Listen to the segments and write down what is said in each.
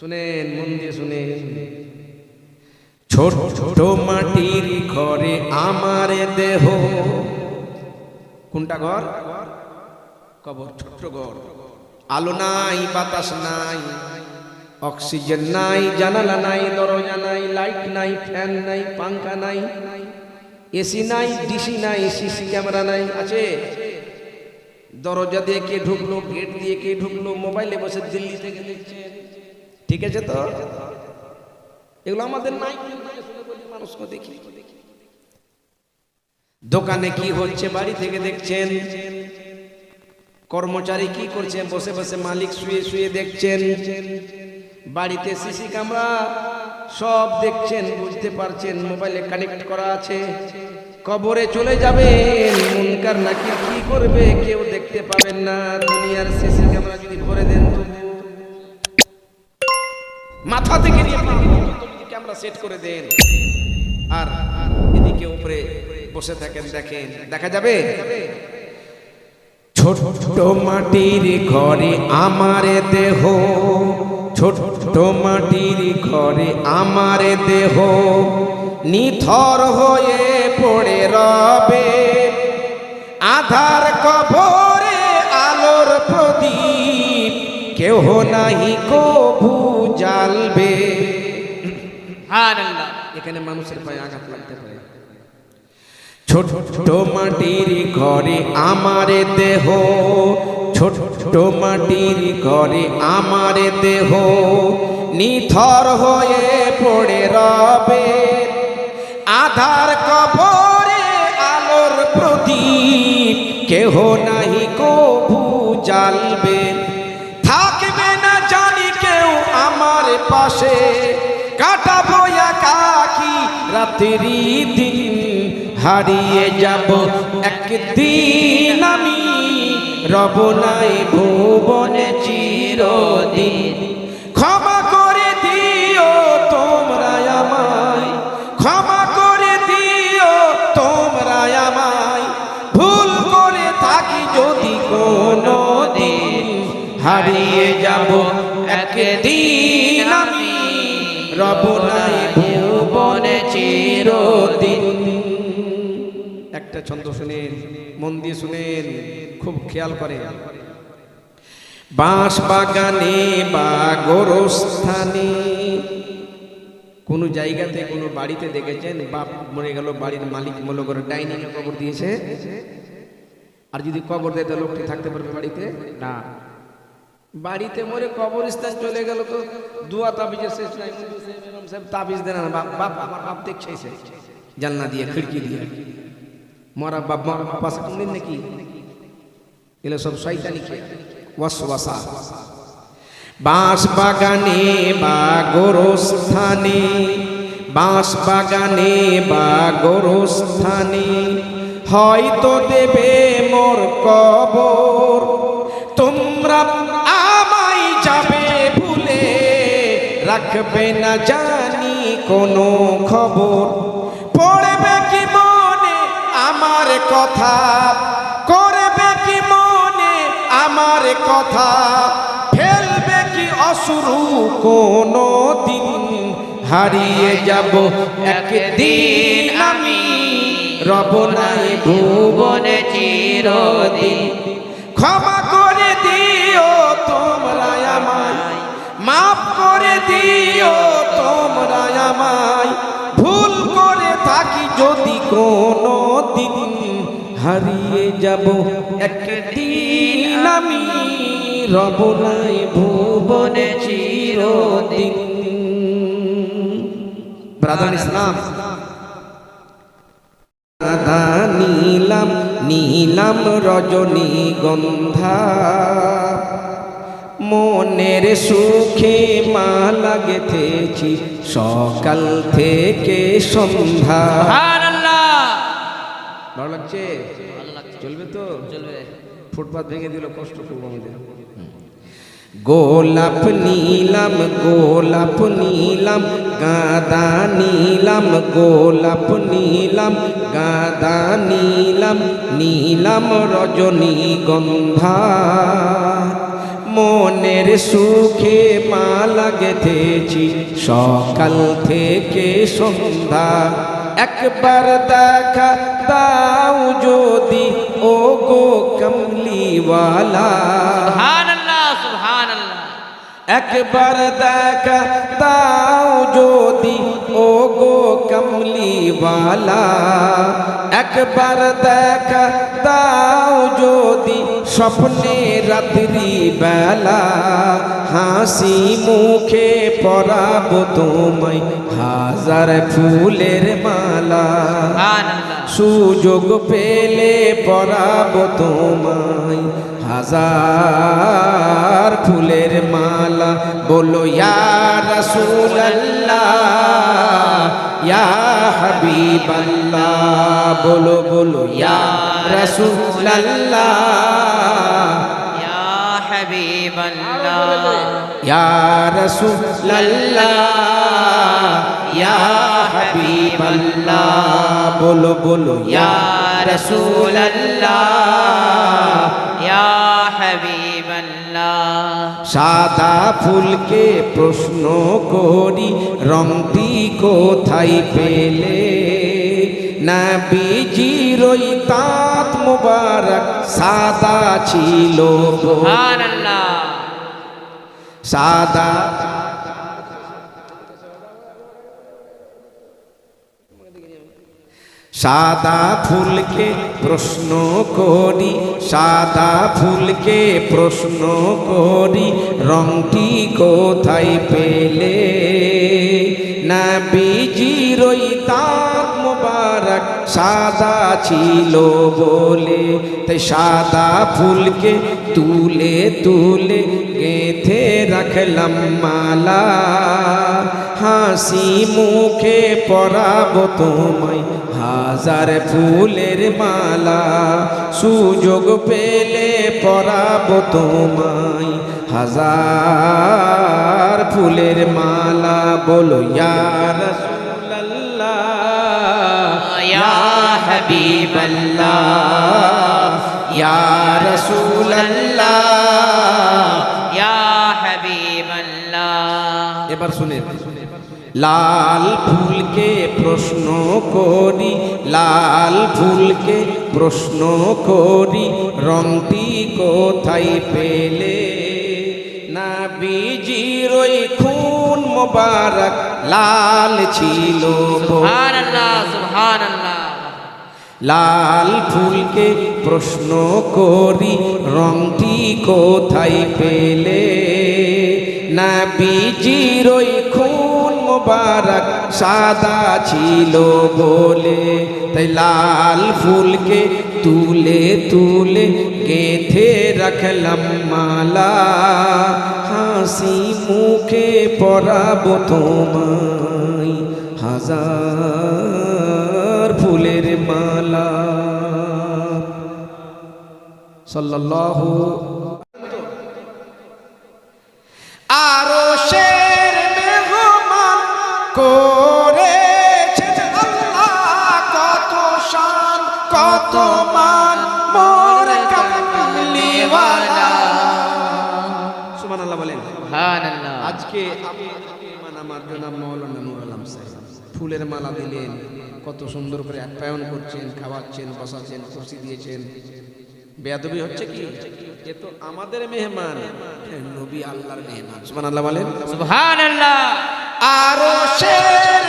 শুনেন, মন দিয়ে শুনেন। ছোট ছোট মাটির ঘরে আমার দেহ। কোনটা ঘর? কবর, ছোট্ট ঘর। আলো নাই, বাতাস নাই, অক্সিজেন নাই, জানালা নাই, দরজা নাই, লাইট নাই, ফ্যান নাই পাঙ্খা নাই, এসি নাই, ডিসি নাই, সিসি ক্যামেরা নাই, আছে? দরজা দিয়ে কে ঢুকলো, গেট দিয়ে কে ঢুকলো, মোবাইলে বসে দিল্লি থেকে দেখছে ঠিক আছে তো? এগুলো আমাদের নাই। মানুষকে দেখি। দোকানে কি হচ্ছে, বাড়ি থেকে দেখছেন? কর্মচারী কি করছে, বসে বসে মালিক শুয়ে শুয়ে দেখছেন? বাড়িতে সিসি ক্যামেরা সব দেখছেন, বুঝতে পারছেন, মোবাইলে কানেক্ট করা আছে। কবরে চলে যাবেন, মুনকার নাকি কি করবে, কেউ দেখতে পাবেন না। দুনিয়ার সিসি ক্যামেরা যদি ভরে দেন তবু মাথা থেকে ক্যামেরা সেট করে দেন, আর এদিকে উপরে বসে থাকেন, দেখেন, দেখা যাবে? ছোট মাটির ঘরে আমার দেহ ছোট মাটির ঘরে আমার দেহ, নিথর হয়ে পড়ে রবে। আধার কবরে আলোর প্রদীপ, কেহ নাহি কভু এখানে মানুষের পায়ে আঘাত লাগতে পারে। ছোট ছোট মাটির ঘরে আমার দেহ। ছোট ছোট মাটির ঘরে আমার দেহ। নিথর হয়ে পড়ে রবে। আধার কবরে আলোর প্রদীপ। কেহ নাহি কভু জ্বালবে। থাকবে না জানি কেউ আমার পাশে। কাটাবো একাকি রাত্রি দিন হারিয়ে যাব। একদিন আমি রব নাই ভুবনে চিরদিন। ক্ষমা করে দিও তোমরা আমায়, ক্ষমা করে দিও তোমরা আমায়। ভুল করে থাকি যদি কোনো দিন হারিয়ে যাব একদিন। ভুবনে চিরদিন। একটা ছন্দ শুনেন, মন দিয়ে শুনেন, খুব খেয়াল করে বাঁশ বাগানে বা গোরস্থানে কোনো জায়গাতে, কোনো বাড়িতে দেখেছেন? বাপ মরে গেল, বাড়ির মালিক মনে করে ডাইনিং কবর দিয়েছে? আর যদি কবর দেয়, তো লোকটি থাকতে পারবে বাড়িতে? না। বাড়িতে মরে কবরস্থান চলে গেল তো, দুয়া তাবিজের শেষ নাই। সব তাবিজ দেন বাপ বাপ আমার বাপ দেখছে জানলা দিয়ে খিড়কি দিয়ে। মরা বাপ মরা বাপ আছে কোনদিন নাকি? এগুলো সব শয়তানি খেয়ে। ওয়াসওয়াসা। বাঁশ বাগানে বা গোরস্থানে বাঁশ বাগানে বা গোরস্থানে, হয়তো দেবে মোর কবর। রাখবে না জানি কোনো খবর। পড়বে কি মনে আমার কথা? করবে কি মনে আমার কথা? ফেলবে কি অসুরু কোনো দিন? হারিয়ে যাব একদিন আমি। রব রবনাই ভুবনে চিরদিন। ক্ষমা যদি কোনো দিন হারিয়ে যাব, একদিন আমি রবনাই ভুবনে চিরদিন। ব্রাদার ইসলাম। নীলাম নীলাম রজনী গন্ধা। মনের সুখে মালা গেথেছি সকাল থেকে সন্ধ্যা। ভালো লাগছে? চলবে তো? চলবে। ফুটপাত ভেঙে দিল কষ্ট করব আমাদের। গোলাপ নীলাম গোলাপ নীলাম গাদা নীলাম গোলাপ নীলাম গাদা নীলাম নীলাম রজনী গন্ধা মনের সুখে মালা গেথেছি সকাল থেকে সন্ধ্যা একবার দেখা দাও যদি ও গো কমলিওয়ালা একবার দেখা দাও যদি ও গো কমলিওয়ালা। একবার দেখা দাও যদি স্বপ্নে রাত্রি বেলা হাসি মুখে পরাব তোমায় হাজার ফুলের মালা। সুযোগ পেলে পরাব তোমায় হাজার ফুলের মালা। বলো ইয়া রাসূলুল্লাহ ইয়া হাবিবাল্লাহ বলো বলো ইয়া রাসূলুল্লাহ। ইয়া হাবিবাল্লাহ। ইয়া রাসূলুল্লাহ ইয়া হাবিবাল্লাহ বলো বলো ইয়া রাসূলুল্লাহ। ইয়া হাবিবাল্লাহ। সাদা ফুলকে প্রশ্ন করি রংটি কোথায় পেলে? না বিজিরই তাঁত মুবারক সাদা ছিল সাদা সাদা ফুলকে প্রশ্ন করি, সাদা ফুলকে প্রশ্ন করি, রংটি কোথায় পেলে? না বিজিরই তাঁত মুবারক সাদা ছিল বলে, তাই সাদা ফুলকে তুলে তুলে গেথে রাখলাম মালা। হাসি মুখে পরাব তোমায় হাজার ফুলের মালা, সুযোগ পেলে পরাব তোমায়। হাজার ফুলের মালা বলো ইয়ার ইয়া হাবিবাল্লাহ, ইয়া রসুল্লাহ ইয়া হাবিবাল্লাহ। এবার শুনে লাল ফুলকে প্রশ্ন করি লাল ফুলকে প্রশ্ন করি রংটি কোথায় পেলে? না বিজির ওই খুন মোবারক লাল ছিল লাল ফুলকে প্রশ্ন করি রংটি কোথায় পেলে? না বিজির ওই খুন মোবারক সাদা ছিল বলে, তাই লাল ফুলকে তুলে তুলে গেথে রাখলাম মালা। হাসি মুখে পরাব তোমায় হাজার ফুলের মালা। সাল্লাল্লাহু করেছেন আল্লাহ কত শান কত মান মোর কামলিওয়ালা। সুবহানাল্লাহ বলেন। সুবহানাল্লাহ। আজকে আমার জনাব মৌলানা নুর আলম সাহেব ফুলের মালা দিলেন কত সুন্দর করে আপ্যায়ন করছেন খাওয়াচ্ছেন বসাচ্ছেন কুর্সি দিয়েছেন। বেয়াদবি হচ্ছে কি? এ তো আমাদের মেহমান। নবী আল্লাহর মেহমান। সুবহানাল্লাহ বলেন। সুবহানাল্লাহ। আরও শের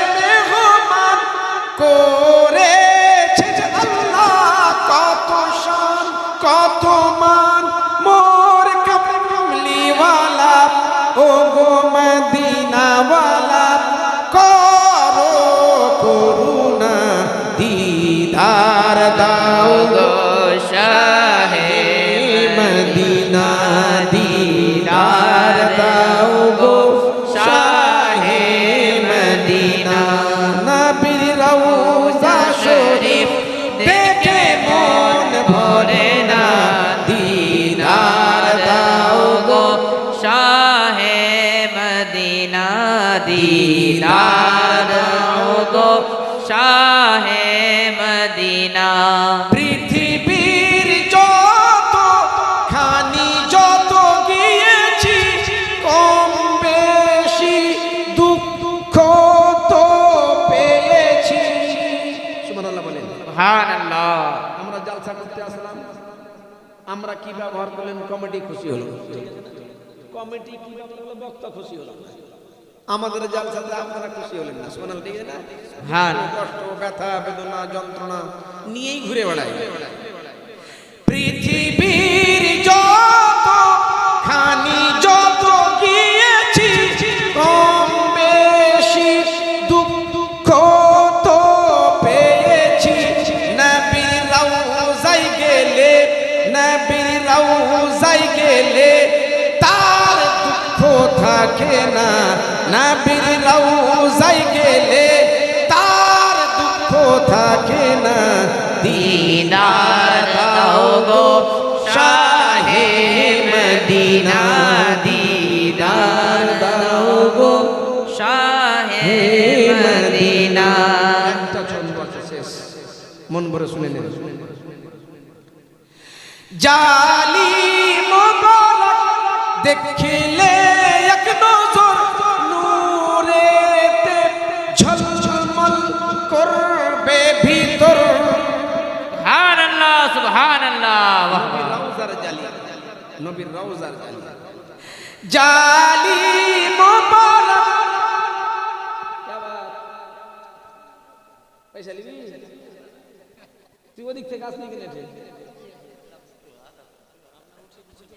ব্যবহার করলেন কমিটি খুশি হলো। কমিটি কি ব্যবহার করল বক্তা খুশি হলো না। আমাদের জালসাতে আপনারা খুশি হলেন না শোনাল ঠিক না হ্যাঁ। কষ্ট ব্যথা বেদনা যন্ত্রণা নিয়েই ঘুরে বেড়ায়। পৃথিবীর যত খানি যত গিয়েছি কম বেশি দুঃখ তো পেয়েছি। নবীর রওজায় গেলে নবীর রওজায় গেলে তার দুঃখ থাকে না। নবীর রওজায় গেলে তার দুঃখ থাকে না। দিদার দাও গো শাহে মদিনা দিদার দাও গো শাহে মদিনা। শেষ। মন ভরে শুনে নেন জালি মোবারক দেখিলে এক নজর নূরেতে ঝলঝলমল করবে ভিতর। সুবহানাল্লাহ। সুবহানাল্লাহ রওজার জালি নবীর রওজার জালি। জালি মোবারক। পয়সা নিবি? তুই ওদিক থেকে আসনি কিনে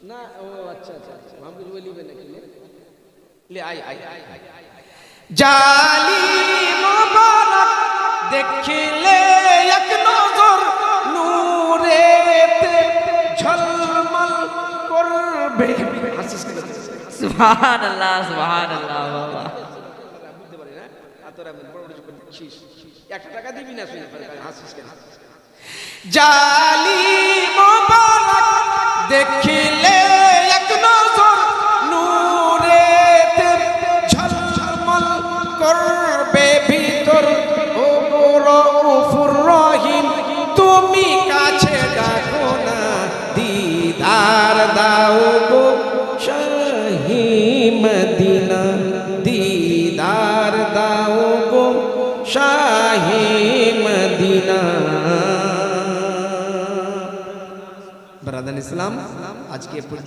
না ও আচ্ছা আচ্ছা দেখিলে এক নজর নূরে ঝলমল করবে। সুবহানাল্লাহ সুবহানাল্লাহ বাবা। টাকা দিবি না শুনে জালি মোবারক দেখিলে ইসলাম আজকে